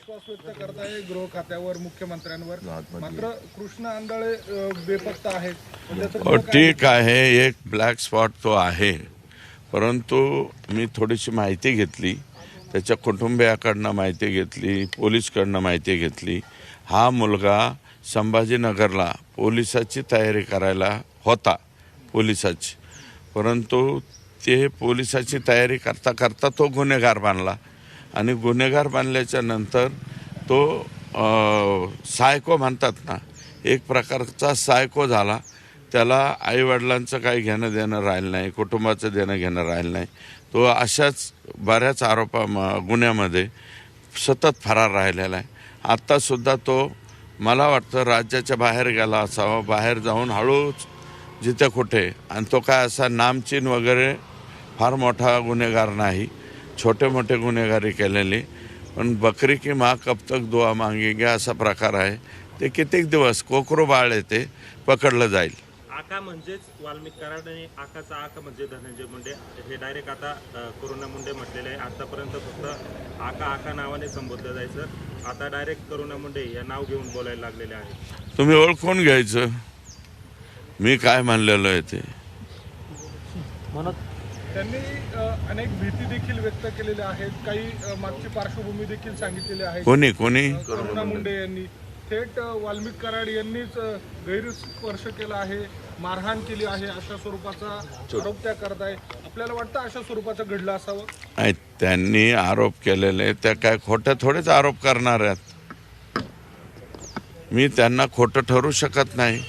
विश्वास व्यक्त करताय गृह खात्यावर मुख्यमंत्र्यांवर. मात्र कृष्ण आंधळे बेपत्ता आहेत. त्याचं हो ठीक आहे एक ब्लॅक स्पॉट तो आहे. परंतु मी थोडीशी माहिती घेतली त्याच्या कुटुंबियाकडनं माहिती घेतली पोलीसकडनं माहिती घेतली. हा मुलगा संभाजीनगरला पोलिसाची तयारी करायला होता पोलिसाची. परंतु ते पोलिसाची तयारी करता करता तो गुन्हेगार बांधला आणि गुन्हेगार बनल्याच्या नंतर तो सायको म्हणतात ना एक प्रकारचा सायको झाला. त्याला आईवडिलांचं काही घेणं देणं राहिलं नाही कुटुंबाचं देणं घेणं राहिलं नाही. तो अशाच बऱ्याच आरोपा म- गुन्ह्यामध्ये सतत फरार राहिलेला आहे. आत्तासुद्धा तो मला वाटतं राज्याच्या बाहेर गेला असावा बाहेर जाऊन हळूच जिथे कुठे. आणि तो काय असा नामचीन वगैरे फार मोठा गुन्हेगार नाही. छोटे मोठे गुन्हेगारी केलेले. पण बकरी की माँ कब तक दुआ मागेंगे असा प्रकार आहे. ते कित्येक दिवस कोकरू बाळ आहे ते पकडलं जाईल. आका म्हणजेच वाल्मिक कराड आणि आकाचा आका म्हणजे धनंजय मुंडे. हे डायरेक्ट आता करुणा मुंडे म्हटलेले आहे. आतापर्यंत फक्त आका आका नावाने संबोधलं जायचं. आता डायरेक्ट करुणा मुंडे या नाव घेऊन बोलायला लागलेले आहे तुम्ही ओळखून घ्यायचं. मी काय म्हणलेलो आहे ते? त्यांनी अनेक भीती देखील व्यक्त केलेल्या आहेत. काही मागची पार्श्वभूमी देखील सांगितलेली आहे. कोणी कोणी? करुणा मुंडे यांनी. थेट वाल्मिक कराड यांनीच गैरस्पर्श केला आहे मारहाण केली आहे अशा स्वरूपाचा आरोप त्या करत आहे आपल्याला वाटतं अशा स्वरूपाचं घडलं असावं? नाही त्यांनी आरोप केलेले त्या काय खोट्या थोडेच आरोप करणार आहेत. मी त्यांना खोटं ठरू शकत नाही.